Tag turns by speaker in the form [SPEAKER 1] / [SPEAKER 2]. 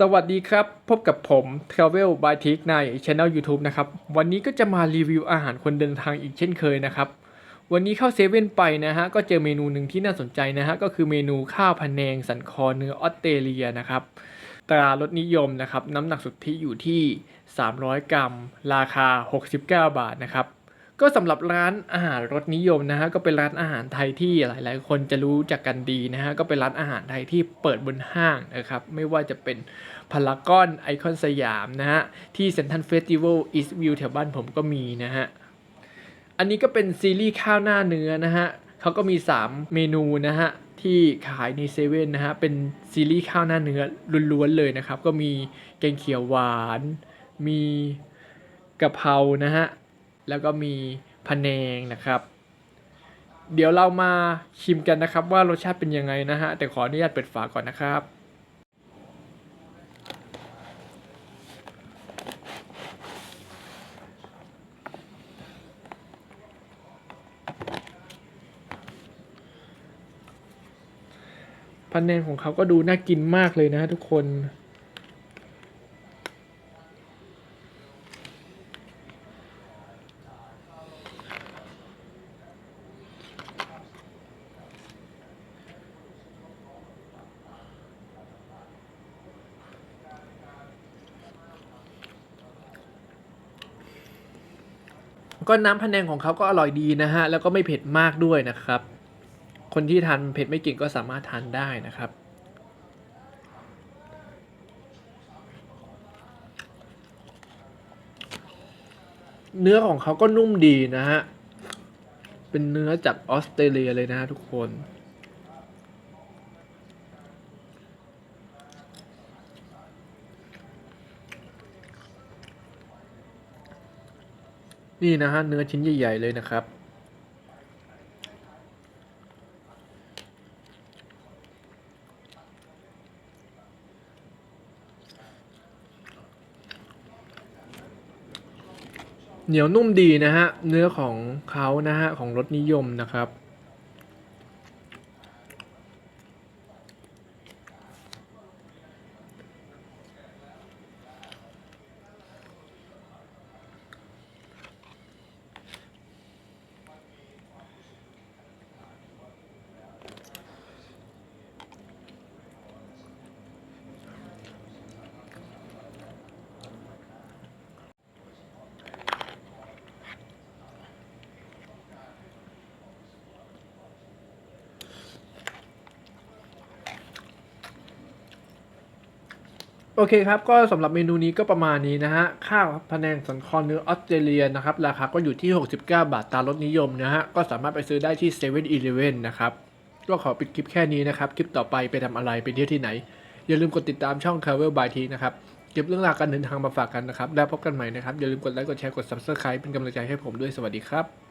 [SPEAKER 1] สวัสดีครับ พบกับผม Travel by t i k ใน Channel YouTube นะครับ วันนี้ก็จะมารีวิวอาหารคนเดินทางอีกเช่นเคยนะครับ วันนี้เข้าเซเว่นไปนะฮะ ก็เจอเมนูหนึ่งที่น่าสนใจนะฮะ ก็คือเมนูข้าวพะแนงสันคอเนื้อออสเตรเลียนะครับ ตรารสนิยมนะครับ น้ำหนักสุทธิอยู่ที่ 300 กรัม ราคา 69 บาทนะครับ ก็สำหรับร้านอาหารรสนิยมนะฮะก็เป็นร้านอาหารไทยที่หลาย ๆ คนจะรู้จักกันดีนะฮะก็เป็นร้านอาหารไทยที่เปิดบนห้างนะครับไม่ว่าจะเป็นพารากอนไอคอนสยามนะฮะที่เซนทรัลเฟสติวัลอีสต์วิวแถวบ้านผมก็มีนะฮะอันนี้ก็เป็นซีรีส์ข้าวหน้าเนื้อนะฮะเขาก็มี 3 เมนูนะฮะที่ขายในเซเว่นนะฮะเป็นซีรีส์ข้าวหน้าเนื้อล้วนๆเลยนะครับก็มีแกงเขียวหวาน มีกะเพรานะฮะ แล้วก็มีพะแนงนะครับ เดี๋ยวเรามาชิมกันนะครับ ว่ารสชาติเป็นยังไงนะฮะแต่ขออนุญาตเปิดฝาก่อนนะครับพะแนงของเขาก็ดูน่ากินมากเลยนะฮะทุกคน ก็น้ำพะแนงของเขาก็อร่อยดีนะฮะ แล้วก็ไม่เผ็ดมากด้วยนะครับ คนที่ทานเผ็ดไม่เก่งก็สามารถทานได้นะครับ เนื้อของเขาก็นุ่มดีนะฮะ เป็นเนื้อจากออสเตรเลียเลยนะฮะทุกคน นี่นะฮะเนื้อชิ้นใหญ่ ๆ เลยนะครับ เหนียวนุ่มดีนะฮะ เนื้อของเขานะฮะ ของรสนิยมนะครับ โอเคครับ ก็สำหรับเมนูนี้ก็ประมาณนี้นะฮะ ข้าวพะแนงสันคอเนื้อออสเตรเลียนะครับ ราคาก็อยู่ที่ 69 บาทตามรสนิยมนะฮะ ก็สามารถไปซื้อได้ที่7 e เ e ่ e อนะครับ ก็ขอปิดคลิปแค่นี้นะครับ คลิปต่อไปไปทำอะไรไปเที่ยวที่ไหน อย่าลืมกดติดตามช่อง Travel by T นะครับ เก็บเรื่องราวการเดินทางมาฝากกันนะครับ แล้วพบกันใหม่นะครับ อย่าลืมกดไลค์ กดแชร์ กด Subscribe เป็นกำลังใจให้ผมด้วย สวัสดีครับ